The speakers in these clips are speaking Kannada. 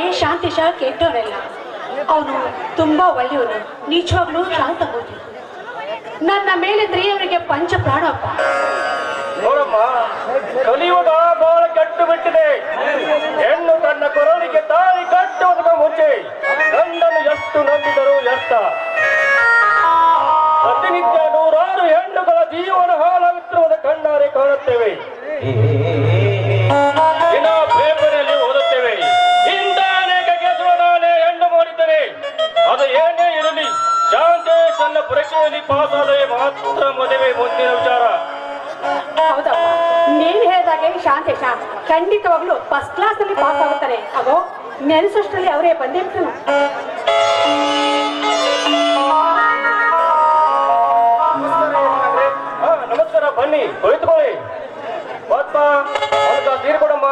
ತಿಳಿದುಕೊಂಡಾಗೆ ಶಾಂತಿ ಶಾ ಕೆಟ್ಟವರೆಲ್ಲ ಅವನು ತುಂಬಾ ಒಳ್ಳೆಯವನು. ನಿಜವಾಗ್ಲೂ ಶಾಂತ ಹೋಗಿ ನನ್ನ ಮೇಲೆ ಅವರಿಗೆ ಪಂಚ ಪ್ರಾಣಪ್ಪ. ನೋಡಮ್ಮ ಕಲಿಯುಗ ಬಹಳ ಕೆಟ್ಟು ಬಿಟ್ಟಿದೆ. ಹೆಣ್ಣು ತನ್ನ ಕೊರಳಿಗೆ ತಾಳಿ ಕಟ್ಟುವುದಕ್ಕೆ ಮುಂಚೆ ಗಂಡನು ಎಷ್ಟು ನಂಬಿದರು ಎಷ್ಟ ಪ್ರತಿನಿತ್ಯ ನೂರಾರು ಹೆಣ್ಣುಗಳ ಜೀವನ ಹಾಳಾಗುತ್ತಿರುವುದು ಕಣ್ಣಾರೆ ಕಾಣುತ್ತೇವೆ. ನನ್ನ ಪರೀಕ್ಷೆಯಲ್ಲಿ ಪಾಸ್ ಆದರೆ ಮಾತ್ರ ಮದುವೆ ಮುಂದಿನ ವಿಚಾರ. ಹೌದಪ್ಪ. ನೀನ್ ಹೇಳಿದಾಗೆ ಶಾಂತೇಶ ಖಂಡಿತವಾಗ್ಲೂ ಫಸ್ಟ್ ಕ್ಲಾಸ್ ಅಲ್ಲಿ ಪಾಸ್ ಆಗುತ್ತಾರೆ ಅಗೋ ನೆನೆಸಷ್ಟರಲ್ಲಿ ಅವರೇ ಬಂದೇ ಬಿಟ್ಟನು ಹಾ ನಮಸ್ಕಾರ. ಬನ್ನಿ ಕುಳಿತುಕೊಳ್ಳಿ. ಪದ್ಮ ನೀರು ಕೊಡಮ್ಮ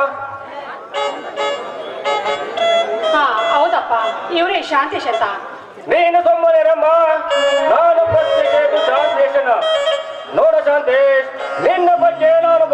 ಹಾ ಹೌದಪ್ಪ. ಇವರೇ ಶಾಂತೇಶ್ ಅಂತ. ನೀನು ಸುಮ್ಮನಿರಮ್ಮ ನಾನು ಕೇಳಿದ್ದು ಶಾಂತೇಶನ ನೋಡ ಶಾಂತೇಶ್ ನಿನ್ನ ಬಗ್ಗೆ ನಾನು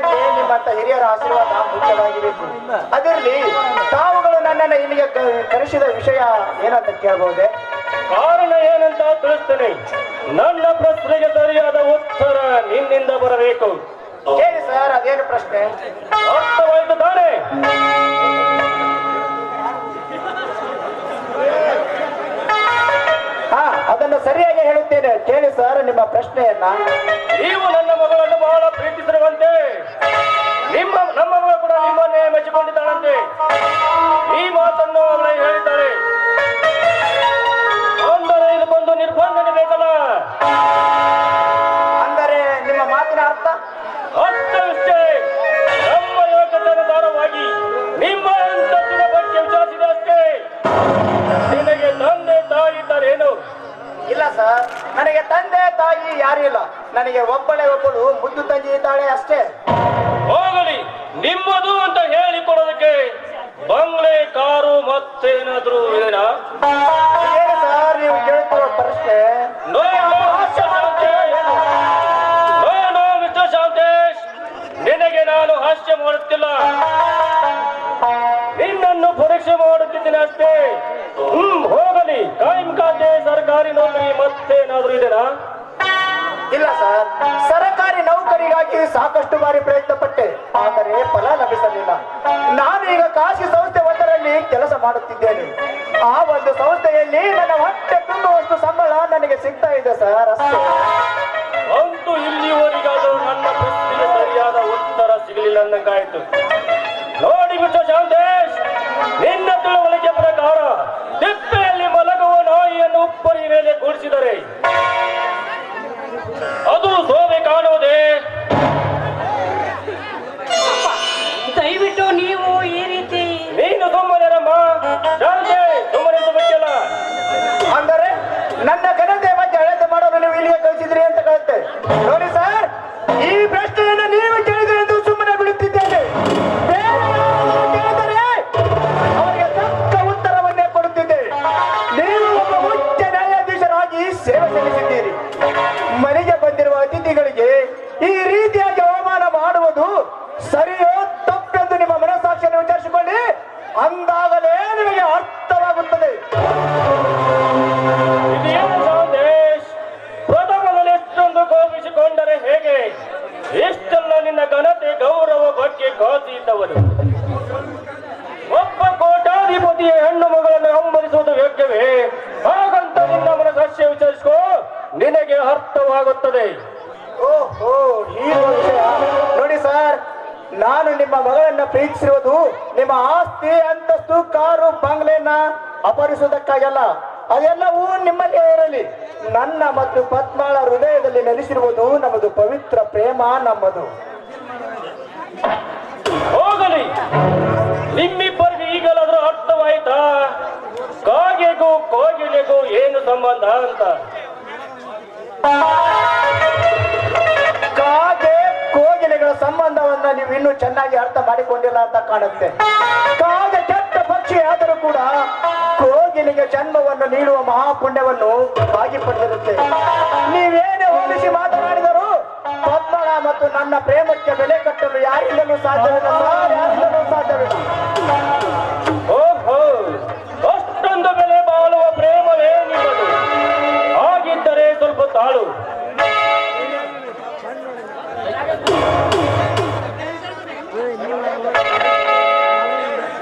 ಚೈತನ್ಯಕ್ಕೆ ನಿಮ್ಮಂತ ಹಿರಿಯರ ಆಶೀರ್ವಾದ ಮುಖ್ಯವಾಗಿರಬೇಕು ಅದರಲ್ಲಿ ತಾವುಗಳು ನನ್ನನ್ನು ಇಲ್ಲಿಗೆ ಕರೆಸಿದ ವಿಷಯ ಏನಂತ ಕೇಳಬಹುದೇ ಕಾರಣ ಏನಂತ ತಿಳಿಸ್ತೇನೆ. ನನ್ನ ಪ್ರಶ್ನೆಗೆ ಸರಿಯಾದ ಉತ್ತರ ನಿನ್ನಿಂದ ಬರಬೇಕು. ಹೇಳಿ ಸರ್ ಅದೇನು ಪ್ರಶ್ನೆ? ಅರ್ಥವಾಯ್ತು ತಾನೇ? ಸರಿಯಾಗಿ ಹೇಳುತ್ತೇನೆ. ಕೇಳಿ ಸರ್, ನಿಮ್ಮ ಪ್ರಶ್ನೆಯನ್ನ. ನೀವು ನನ್ನ ಮಗಳನ್ನು ಬಹಳ ಪ್ರೀತಿಸಿರುವಂತೆ, ನಿಮ್ಮ, ನಮ್ಮ ಮಗಳು ಕೂಡ ನಿಮ್ಮನ್ನೇ ಮೆಚ್ಚಿಕೊಂಡಿದ್ದಾಳಂತೆ. ಈ ಮಾತನ್ನು ಅವಳ ಹೇಳಿದ್ದಾಳೆ. ಇಲ್ಲ ಸರ್. ನನಗೆ ತಂದೆ ತಾಯಿ ಯಾರು ಇಲ್ಲ. ನನಗೆ ಒಬ್ಬಳೆ ಒಬ್ಬಳು, ಮುದ್ದು ತಂಗಿ ಇದ್ದಾಳೆ ಅಷ್ಟೇ. ಹೋಗಲಿ, ನಿಮ್ಮದು ಅಂತ ಹೇಳಿಕೊಡೋದಕ್ಕೆ ಬಂಗ್ಲೆ, ಕಾರು ಮತ್ತೇನಾದ್ರೂ ಏನು ಸರ್ಕಾರಿ ನೌಕರಿ ಮತ್ತೇನಾದ್ರೂ ಇದೆನಾ? ಇಲ್ಲ ಸರ್. ಸರಕಾರಿ ನೌಕರಿಗಾಗಿ ಸಾಕಷ್ಟು ಬಾರಿ ಪ್ರಯತ್ನ ಪಟ್ಟೆ ಆದರೆ ಫಲ ಲಭಿಸಲಿಲ್ಲ. ನಾನು ಈಗ ಖಾಸಗಿ ಸಂಸ್ಥೆ ಒಂದರಲ್ಲಿ ಕೆಲಸ ಮಾಡುತ್ತಿದ್ದೇನೆ. ಆ ಒಂದು ಸಂಸ್ಥೆಯಲ್ಲಿ ನನ್ನ ಹೊಟ್ಟೆ ತುಂಬುವಷ್ಟು ಸಂಬಳ ನನಗೆ ಸಿಗ್ತಾ ಇದೆ ಸರ್ ಅಷ್ಟೇ. ಅಂತೂ ಇಲ್ಲಿವರೆಗಾದರೂ ನನ್ನ ಪ್ರಶ್ನೆಗೆ ಸರಿಯಾದ ಉತ್ತರ ಸಿಗಲಿಲ್ಲ ಅಂದಂಗಾಯ್ತು ನೋಡಿ ಮಿಸ್ಟರ್ ಶಾಂತೇಶ್ ನಿನ್ನ ತಿಳುವಳಿಕೆ ಪ್ರಕಾರ ಮಲಗುವ ಉಪ್ಪರಿ ಮೇಲೆ ಕೂಡಿಸಿದರೆ ಅದು ನಿನಗೆ ಅರ್ಥವಾಗುತ್ತದೆ. ಓಹೋ ಈ ವಿಷಯ ನೋಡಿ ಸರ್ ನಾನು ನಿಮ್ಮ ಮಗಳನ್ನ ಪ್ರೀತಿಸಿರುವುದು ನಿಮ್ಮ ಆಸ್ತಿ ಅಂತಸ್ತು ಕಾರು ಬಂಗ್ಲೆನ ಅಪಹರಿಸುವುದಕ್ಕಾಗಲ್ಲ. ಅದೆಲ್ಲವೂ ನಿಮ್ಮ ಇರಲಿ. ನನ್ನ ಮತ್ತು ಪದ್ಮಾಳ ಹೃದಯದಲ್ಲಿ ನೆಲೆಸಿರುವುದು ನಮ್ಮದು ಪವಿತ್ರ ಪ್ರೇಮ ನಮ್ಮದು. ಹೋಗಲಿ. ನಿಮ್ಮಿಬ್ಬರಿಗೆ ಈಗಲಾದ್ರೂ ಅರ್ಥವಾಯ್ತಾ? ಕಾಗೆಗೂ ಕೋಗಿಲೆಗೂ ಏನು ಸಂಬಂಧ ಅಂತ? ಕಾಗೆ ಕೋಗಿಲೆ ನೀವು ಇನ್ನೂ ಚೆನ್ನಾಗಿ ಅರ್ಥ ಮಾಡಿಕೊಂಡಿಲ್ಲ ಅಂತ ಕಾಣುತ್ತೆ. ಕಾಗೆ ಕೆಟ್ಟ ಪಕ್ಷಿ ಆದರೂ ಕೂಡ ಕೋಗಿಲಿಗೆ ಜನ್ಮವನ್ನು ನೀಡುವ ಮಹಾಪುಣ್ಯವನ್ನು ಬಾಗಿ ಪಡೆದಿರುತ್ತೆ. ನೀವೇನೇ ಹೋಲಿಸಿ ಮಾತನಾಡಿದರು ಪದ್ಮಳ ಮತ್ತು ನನ್ನ ಪ್ರೇಮಕ್ಕೆ ಬೆಲೆ ಕಟ್ಟಲು ಯಾರಿಂದಲೂ ಸಾಧ್ಯವಿಲ್ಲ.